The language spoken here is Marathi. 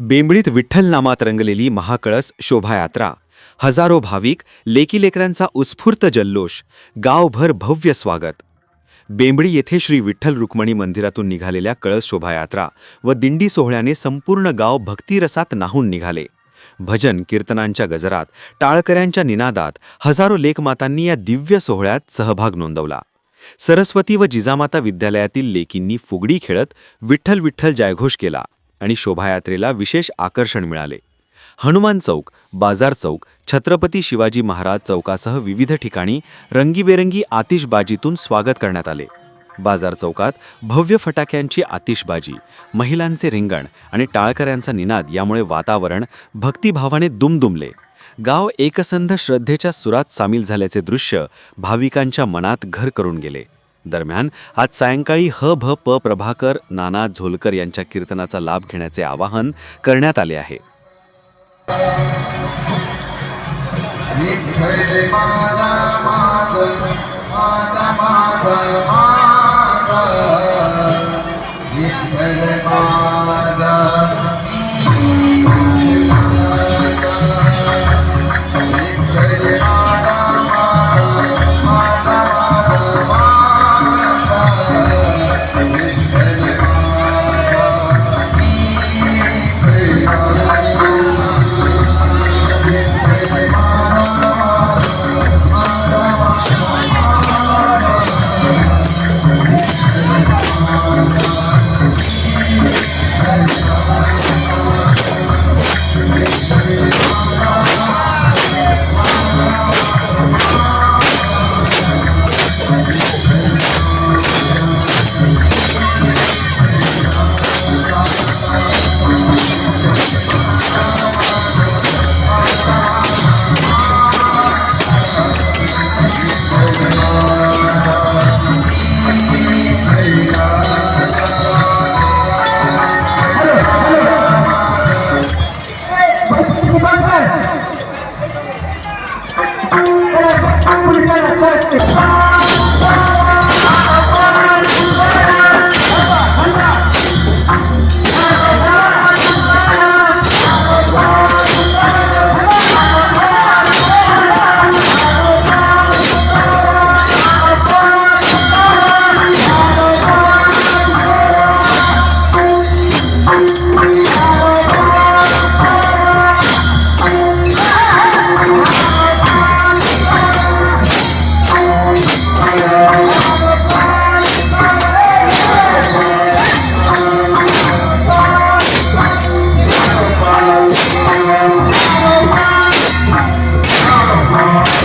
बेंबळीत विठ्ठल नामात रंगलेली महाकळस शोभायात्रा. हजारो भाविक लेकीलेकरांचा उत्स्फूर्त जल्लोष गावभर भव्य स्वागत. बेंबळी येथे श्री विठ्ठल रुक्मणी मंदिरातून निघालेल्या कळस शोभायात्रा व दिंडी सोहळ्याने संपूर्ण गाव भक्तिरसात नाहून निघाले. भजन कीर्तनांच्या गजरात टाळकऱ्यांच्या निनादात हजारो लेकमातांनी या दिव्य सोहळ्यात सहभाग नोंदवला. सरस्वती व जिजामाता विद्यालयातील लेकींनी फुगडी खेळत विठ्ठल विठ्ठल जयघोष केला. आणि शोभायात्रेला विशेष आकर्षण मिळाले. हनुमान चौक बाजार चौक छत्रपती शिवाजी महाराज चौकासह विविध ठिकाणी रंगीबेरंगी आतिषबाजीतून स्वागत करण्यात आले. बाजार चौकात भव्य फटाक्यांची आतिषबाजी महिलांचे रिंगण आणि टाळकऱ्यांचा निनाद यामुळे वातावरण भक्तिभावाने दुमदुमले. गाव एकसंध श्रद्धेच्या सुरात सामील झाल्याचे दृश्य भाविकांच्या मनात घर करून गेले. दरम्यान आज सायंकाळी ह भ प प्रभाकर नाना झोलकर यांच्या कीर्तनाचा लाभ घेण्याचे आवाहन करण्यात आले आहे. Thank